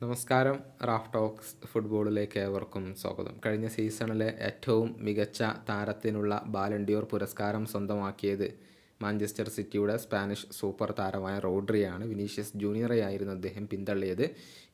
നമസ്കാരം Raf talks ഫുട്ബോളിലേക്ക് ഏവർക്കും സ്വാഗതം. കഴിഞ്ഞ സീസണിലെ ഏറ്റവും മികച്ച താരത്തിനുള്ള ബാലൻഡിയോർ പുരസ്കാരം സ്വന്തമാക്കിയത് മാഞ്ചസ്റ്റർ സിറ്റിയുടെ സ്പാനിഷ് സൂപ്പർ താരമായ റോഡ്രിയാണ് വിനീഷ്യസ് ജൂനിയറെയായിരുന്നു അദ്ദേഹം പിന്തള്ളിയത്.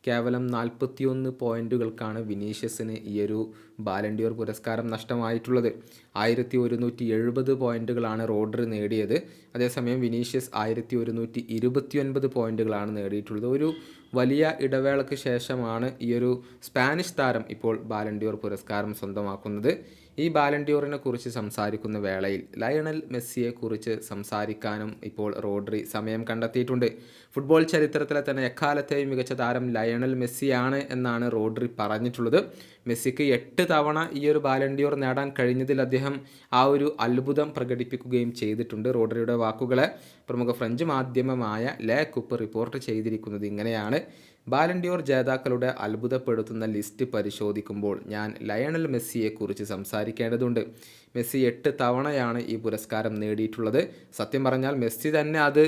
കേവലം നാൽപ്പത്തിയൊന്ന് പോയിന്റുകൾക്കാണ് വിനീഷ്യസിന് ഈയൊരു ബാലൻഡിയോർ പുരസ്കാരം നഷ്ടമായിട്ടുള്ളത്. ആയിരത്തി ഒരുന്നൂറ്റി എഴുപത് പോയിന്റുകളാണ് റോഡ്രി നേടിയത്. അതേസമയം വിനീഷ്യസ് ആയിരത്തി ഒരുന്നൂറ്റി ഇരുപത്തിയൊൻപത് പോയിന്റുകളാണ് നേടിയിട്ടുള്ളത്. ഒരു വലിയ ഇടവേളയ്ക്ക് ശേഷമാണ് ഈയൊരു സ്പാനിഷ് താരം ഇപ്പോൾ ബാലൻഡിയോർ പുരസ്കാരം സ്വന്തമാക്കുന്നത്. ഈ ബാലൻഡിയോറിനെ കുറിച്ച് സംസാരിക്കുന്ന വേളയിൽ ലയണൽ മെസ്സിയെക്കുറിച്ച് സംസാരിക്കാനും ഇപ്പോൾ റോഡ്രി സമയം കണ്ടെത്തിയിട്ടുണ്ട്. ഫുട്ബോൾ ചരിത്രത്തിലെ തന്നെ എക്കാലത്തെയും മികച്ച താരം ലയണൽ മെസ്സിയാണ് എന്നാണ് റോഡ്രി പറഞ്ഞിട്ടുള്ളത്. മെസ്സിക്ക് എട്ട് തവണ ഈ ഒരു ബാലൻഡിയോർ നേടാൻ കഴിഞ്ഞതിൽ അദ്ദേഹം ആ ഒരു അത്ഭുതം പ്രകടിപ്പിക്കുകയും ചെയ്തിട്ടുണ്ട്. റോഡറിയുടെ വാക്കുകളെ പ്രമുഖ ഫ്രഞ്ച് മാധ്യമമായ ലേ കുപ്പ് റിപ്പോർട്ട് ചെയ്തിരിക്കുന്നത് ഇങ്ങനെയാണ്. ബാലൻഡിയോർ ജേതാക്കളുടെ അത്ഭുതപ്പെടുത്തുന്ന ലിസ്റ്റ് പരിശോധിക്കുമ്പോൾ ഞാൻ ലയണൽ മെസ്സിയെക്കുറിച്ച് സംസാരിക്കേണ്ടതുണ്ട്. മെസ്സി എട്ട് തവണയാണ് ഈ പുരസ്കാരം നേടിയിട്ടുള്ളത്. സത്യം പറഞ്ഞാൽ മെസ്സി തന്നെ അത്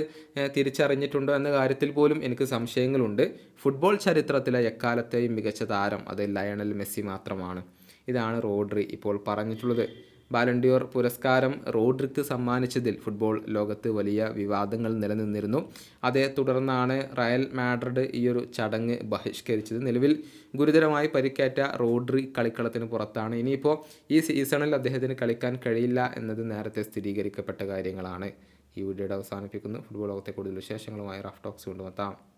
തിരിച്ചറിഞ്ഞിട്ടുണ്ടോ എന്ന കാര്യത്തിൽ പോലും എനിക്ക് സംശയങ്ങളുണ്ട്. ഫുട്ബോൾ ചരിത്രത്തിലെ എക്കാലത്തെയും മികച്ച താരം അത് ലയണൽ മെസ്സി മാത്രമാണ്. ഇതാണ് റോഡ്രി ഇപ്പോൾ പറഞ്ഞിട്ടുള്ളത്. ബാലൻഡിയോർ പുരസ്കാരം റോഡ്രിക്ക് സമ്മാനിച്ചതിൽ ഫുട്ബോൾ ലോകത്ത് വലിയ വിവാദങ്ങൾ നിലനിന്നിരുന്നു. അതേ തുടർന്നാണ് റയൽ മാഡ്രിഡ് ഈയൊരു ചടങ്ങ് ബഹിഷ്കരിച്ചത്. നിലവിൽ ഗുരുതരമായി പരിക്കേറ്റ റോഡ്രി കളിക്കളത്തിന് പുറത്താണ്. ഇനിയിപ്പോൾ ഈ സീസണിൽ അദ്ദേഹത്തിന് കളിക്കാൻ കഴിയില്ല എന്നത് നേരത്തെ സ്ഥിരീകരിക്കപ്പെട്ട കാര്യങ്ങളാണ്. ഈ വീഡിയോയുടെ അവസാനിപ്പിക്കുന്നു. ഫുട്ബോൾ ലോകത്തെ കൂടുതൽ വിശേഷങ്ങളുമായി റഫ് ടോക്സ് കൊണ്ടുവെത്താം